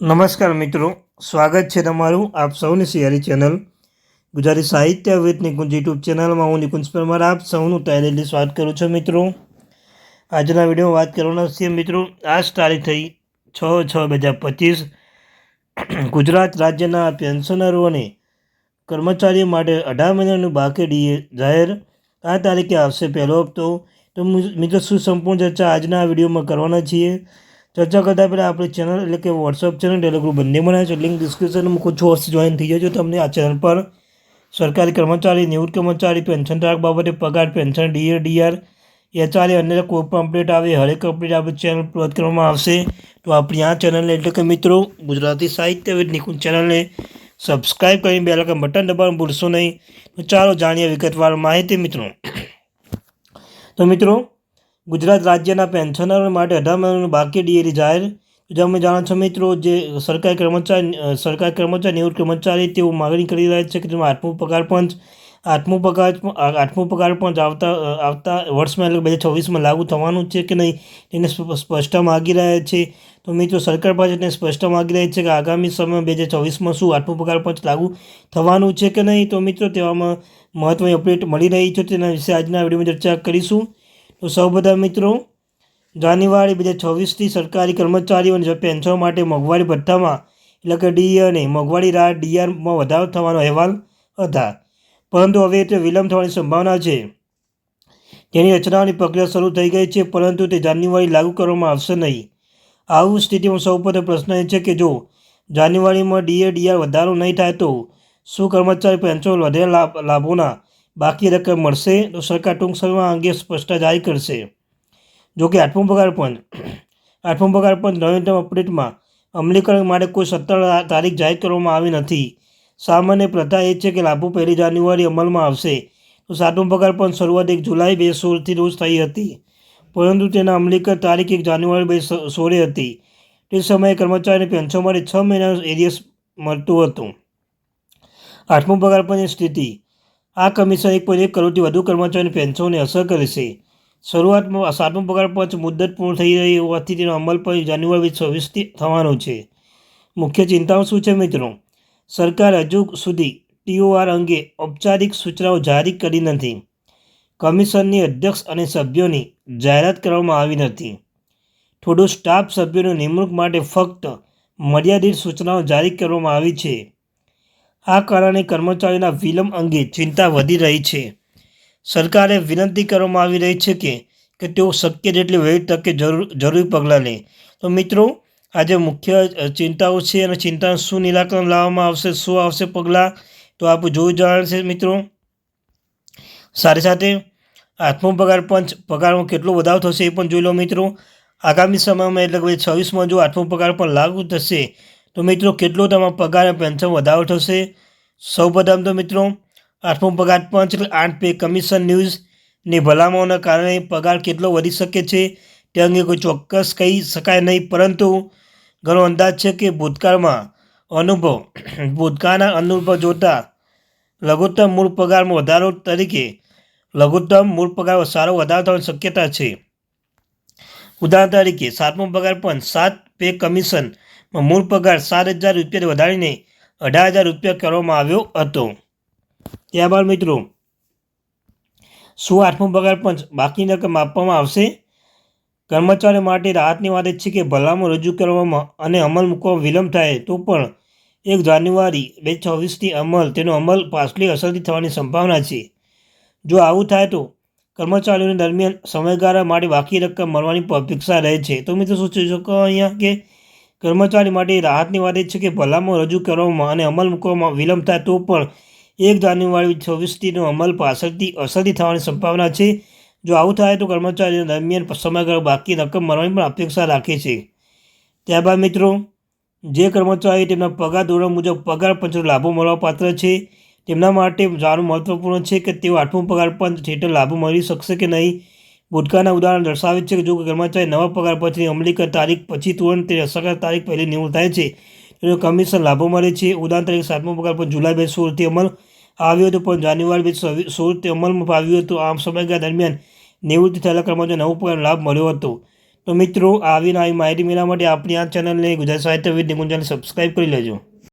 નમસ્કાર મિત્રો, સ્વાગત છે તમારું આપ સૌની સિયારી ચેનલ. ગુજરાતી સાહિત્ય વિથ નિકુંજ યુટ્યુબ ચેનલમાં હું નિકુંજ પરમાર, આપ સૌનું તહેરેલી સ્વાગત કરું છું મિત્રો. આજના વિડીયોમાં વાત કરવાના છે મિત્રો, આજ તારીખ થઈ છ છ બે હજાર પચીસ. ગુજરાત રાજ્યના પેન્શનરો અને કર્મચારીઓ માટે અઢાર મહિનાનું બાકી ડીએ જાહેર. આ તારીખે આવશે પહેલો હપ્તો. તો મિત્રો, શું સંપૂર્ણ ચર્ચા આજના વિડીયોમાં કરવાના છીએ? ચર્ચા કરતાં પહેલાં આપણી ચેનલ એટલે કે વોટ્સઅપ ચેનલ ટેલિગ્રુપ બંને બનાવે છે. લિંક ડિસ્ક્રિપ્શનમાં મૂકું છું જોઈન થઈ જજો તમને આ ચેનલ પર. સરકારી કર્મચારી, નિવૃત્ત કર્મચારી પેન્શન ધારક બાબતે પગાર પેન્શન ડીએ ડીઆર એચઆર અન્ય કોઈ પણ અપડેટ આવે હરેક અપડેટ આપણી ચેનલ પર કરવામાં આવશે. તો આપણી આ ચેનલને એટલે કે મિત્રો, ગુજરાતી સાહિત્ય વિદ નિકુંજ ચેનલને સબસ્ક્રાઈબ કરીને બે લાખ બટન દબાવવાનું ભૂલશો નહીં. તો ચાલો જાણીએ વિગતવાર માહિતી મિત્રો. તો મિત્રો ગુજરાત રાજ્યના પેન્શનરો માટે અઢાર મહિનાનું બાકી ડીએરી જાહેર. તમે જાણો છો મિત્રો, જે સરકારી કર્મચારી સરકારી કર્મચારી, નિવૃત્ત કર્મચારી, તેઓ માગણી કરી રહ્યા છે કે તેમાં આઠમું પગાર પંચ આઠમું પગાર આઠમું પગાર પણ આવતા આવતા વર્ષમાં એટલે બે હજાર છવ્વીસમાં લાગુ થવાનું છે કે નહીં, તેને સ્પષ્ટ માગી રહ્યા છે. તો મિત્રો, સરકાર પાસે તેને સ્પષ્ટ માગી રહી છે કે આગામી સમયમાં બે હજાર ચોવીસમાં શું આઠમું પગાર પંચ લાગુ થવાનું છે કે નહીં? તો મિત્રો, તેવામાં મહત્ત્વની અપડેટ મળી રહી છે. તેના વિશે આજના વિડીયોમાં ચર્ચા કરીશું. તો સૌ બધા મિત્રો, જાન્યુઆરી બે હજાર છવ્વીસથી સરકારી કર્મચારીઓ અને પેન્શનો માટે મોંઘવારી ભથ્થામાં, એટલે કે ડી અને મોંઘવારી રાહત ડીઆરમાં વધારો થવાનો અહેવાલ હતા. પરંતુ હવે તે વિલંબ થવાની સંભાવના છે. તેની રચનાની પ્રક્રિયા શરૂ થઈ ગઈ છે, પરંતુ તે જાન્યુઆરી લાગુ કરવામાં આવશે નહીં. આવું સ્થિતિમાં સૌપ્રથમ પ્રશ્ન એ છે કે જો જાન્યુઆરીમાં ડીએ ડીઆર વધારો નહીં થાય તો શું કર્મચારી પેન્શન વધેલા લાભોના બાકી રકમ મળશે તો સરકાર ટૂંક સમયમાં અંગે સ્પષ્ટતા જાહેર કરશે. જોકે આઠમો પગાર પણ, આઠમો પગાર પણ નવીનતમ અપડેટમાં અમલીકરણ માટે કોઈ સત્તર તારીખ જાહેર કરવામાં આવી નથી. સામાન્ય પ્રથા એ છે કે લાભો પહેલી જાન્યુઆરી અમલમાં આવશે. તો સાતમો પગાર પણ શરૂઆત એક જુલાઈ બે સોળથી રોજ થઈ હતી. પરંતુ તેના અમલીકરણ તારીખ એક જાન્યુઆરી બે સોળે હતી. તે સમયે કર્મચારીને પેન્શન માટે છ મહિનાનું એરિયસ મળતું હતું. આઠમો પગાર પંચની સ્થિતિ આ કમિશન એક પોઈન્ટ એક કરોડથી વધુ કર્મચારીઓની પેન્શનને અસર કરશે શરૂઆતમાં સાતમો પગાર પંચ મુદ્દત પૂર્ણ થઈ રહી હોવાથી તેનો અમલ પણ જાન્યુઆરી છવ્વીસથી થવાનો છે. મુખ્ય ચિંતાઓ શું છે મિત્રો? સરકાર હજુ સુધી ટીઓઆર અંગે ઔપચારિક સૂચનાઓ જારી કરી નથી. કમિશનની અધ્યક્ષ અને સભ્યોની જાહેરાત કરવામાં આવી નથી. થોડું સ્ટાફ સભ્યોની નિમણૂક માટે ફક્ત મર્યાદિત સૂચનાઓ જારી કરવામાં આવી છે. આ કારણે કર્મચારીના વિલંબ અંગે ચિંતા વધી રહી છે. સરકારે વિનંતી કરવામાં આવી રહી છે કે કે તેઓ શક્ય જેટલી વહેલી તકે જરૂર, જરૂરી પગલાં લે. તો મિત્રો, આજે મુખ્ય ચિંતાઓ છે અને ચિંતા શું નિરાકરણ લાવવામાં આવશે, શું આવશે પગલાં, તો આપ જોઈ જાણશે મિત્રો. સાથે સાથે આઠમો પગાર પંચ, પગારમાં કેટલો વધારો થશે એ પણ જોઈ લો મિત્રો. આગામી સમયમાં એટલે કે છવ્વીસમાં જો આઠમો પગાર પણ લાગુ થશે તો મિત્રો, કેટલો તમારો પગાર પેન્શન વધારો થશે? સૌપ્રથમ તો મિત્રો, આઠમો પગાર પંચ એટલે આઠ પે કમિશન ન્યૂઝની ભલામણોના કારણે પગાર કેટલો વધી શકે છે, તે અંગે કોઈ ચોક્કસ કહી શકાય નહીં, પરંતુ ઘણો અંદાજ છે કે ભૂતકાળમાં અનુભવ, ભૂતકાળના અનુભવ જોતા લઘુત્તમ મૂળ પગારમાં વધારો તરીકે લઘુત્તમ મૂળ પગાર સારો વધારો થવાની શક્યતા છે. ઉદાહરણ તરીકે, સાતમો પગાર પણ સાત પે કમિશન મૂળ પગાર સાત હજાર રૂપિયા વધારીને અઢાર હજાર રૂપિયા કરવામાં આવ્યો હતો. ત્યારબાદ મિત્રો, શું આઠમો પગાર પંચ બાકીની રકમ આપવામાં આવશે? કર્મચારીઓ માટે રાહતની વાત છે કે ભલામણ રજૂ કરવામાં અને અમલ મૂકવામાં વિલંબ થાય તો પણ એક જાન્યુઆરી બે ચોવીસથી અમલ, તેનો અમલ પાછલી અસરથી થવાની સંભાવના છે. જો આવું થાય તો કર્મચારીઓને દરમિયાન સમયગાળા માટે બાકી રકમ મળવાની અપેક્ષા રહે છે. તો મિત્રો, શું જોઈ શકો અહીંયા કે કર્મચારી માટે રાહતની વાત એ છે કે ભલામણ રજૂ કરવામાં અને અમલ મૂકવામાં વિલંબ થાય તો પણ એક જાન્યુઆરી છવ્વીસથીનો અમલ પાછળથી અસરથી થવાની સંભાવના છે. જો આવું થાય તો કર્મચારીઓ દરમિયાન સમયગાળો બાકી રકમ મળવાની પણ અપેક્ષા રાખે છે. ત્યારબાદ મિત્રો, જે કર્મચારી તેમના પગાર ધોરણ મુજબ પગાર પંચનો લાભો મળવા પાત્ર છે, તેમના માટે જાણવું મહત્વપૂર્ણ છે કે તેઓ આઠમો પગાર પંચ હેઠળ લાભો મળી શકશે કે નહીં. ભૂતકાળના ઉદાહરણ દર્શાવે છે કે જો કર્મચારી નવા પગાર પછીની અમલીકરણ તારીખ પછી તુરંત તે અસરકારક તારીખ પહેલી નિવૃત્ત થાય છે, તેનો કમિશન લાભો મળે છે. ઉદાહરણ તરીકે સાતમો પગાર પણ જુલાઈ બે સોળથી અમલ આવ્યો હતો, પણ જાન્યુઆરી બે સોળથી અમલમાં આવ્યો હતો. આમ સમયગાળા દરમિયાન નિવૃત્તિ થયેલા કર્મચારી નવો પગાર લાભ મળ્યો હતો. તો મિત્રો આવીને આવી માહિતી મેળવવા માટે આપણી આ ચેનલને ગુજરાત સાહિત્ય વિદ્યા ગુંજાને સબસ્ક્રાઈબ કરી લેજો.